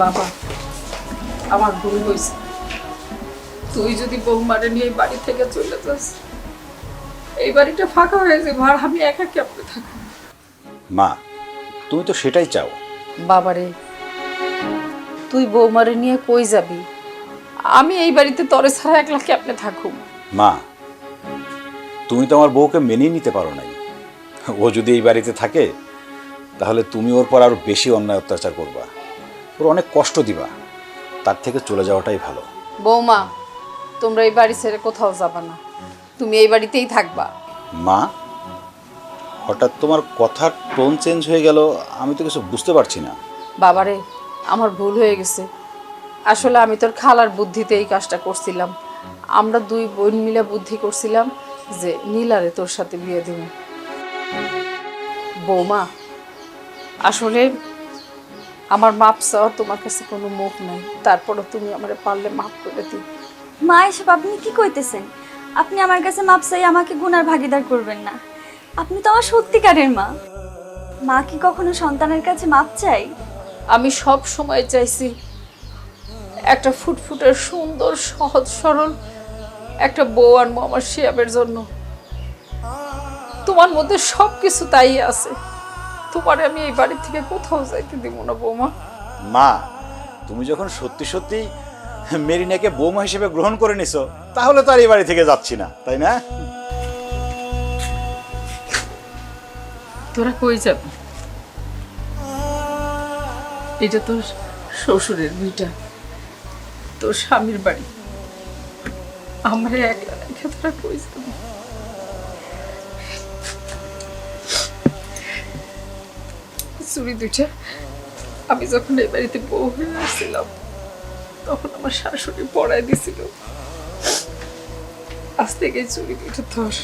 বাবা আমার ভুল হয়েছে। তুই যদি বৌমারে নিয়ে এই বাড়ি থেকে চলে যাস এই বাড়িটা ফাঁকা হয়ে যাবে আর আমি একা কেমনে থাকব? মা তুমি তো সেটাই চাও। বাবারে তুই বৌমারে নিয়ে কই যাবি? আমি এই বাড়িতে তরে ছাড়া একলা কেমনে থাকুম মা তুমি তো আমার বউকে মেনেই নিতে পারো নাই। ও যদি এই বাড়িতে থাকে তাহলে তুমি ওর পর আরও বেশি অন্যায় অত্যাচার করবা। ওর অনেক কষ্ট দিবা। তার থেকে চলে যাওয়াটাই ভালো। বৌমা তোমরা এই বাড়ি ছেড়ে কোথাও যাবা না। তুমি এই বাড়িতেই থাকবা। মা হঠাৎ তোমার কথার টোন চেঞ্জ হয়ে গেল আমি তো কিছু বুঝতে পারছি না। বাবারে আমার ভুল হয়ে গেছে। আসলে আমি তোর খালার বুদ্ধিতে এই কাজটা করছিলাম। আমরা দুই বোন মিলে বুদ্ধি করছিলাম যে নীলারে তোর সাথে বিয়ে দেব। বৌমা আসলে আমার মাপ চাওয়া তোমার কাছে কোনো মুখ নাই। তারপরও তুমি আমারে পারলে মাফ করে দিও। মা এসব আপনি কি কইতেছেন? আপনি আমার কাছে মাপ চাই আমাকে গুনার ভাগিদার করবেন না। আপনি তো আমার সত্যিকারের মা। মা কি কখনো সন্তানের কাছে মাপ চাই আমি সব সময় চাইছি একটা ফুটফুটের সুন্দর সহজ সরল একটা বউ আনব আমার শিয়াবের জন্য। তোমার মধ্যে সব কিছু তাই আছে। তোমার আমি এই বাড়ি থেকে কোথাও যাইতে দিব না বৌমা। মা তুমি যখন সত্যি সত্যি মেরিনাকে বৌমা হিসেবে গ্রহণ করে নিছো তাহলে তো আর এই বাড়ি থেকে যাচ্ছি না তাই না? তোরা কই যাবি? এটা তোর শ্বশুরের ভিটা তোর স্বামীর বাড়ি। আমরা একলা রেখে তোরা কই যাবি? চুরি দুইটা আমি যখন এই বাড়িতে বউ হয়ে আসছিলাম, তখন আমার শাশুড়ি পড়ায় দিছিল। আজ থেকে চুরি দুইটা ধর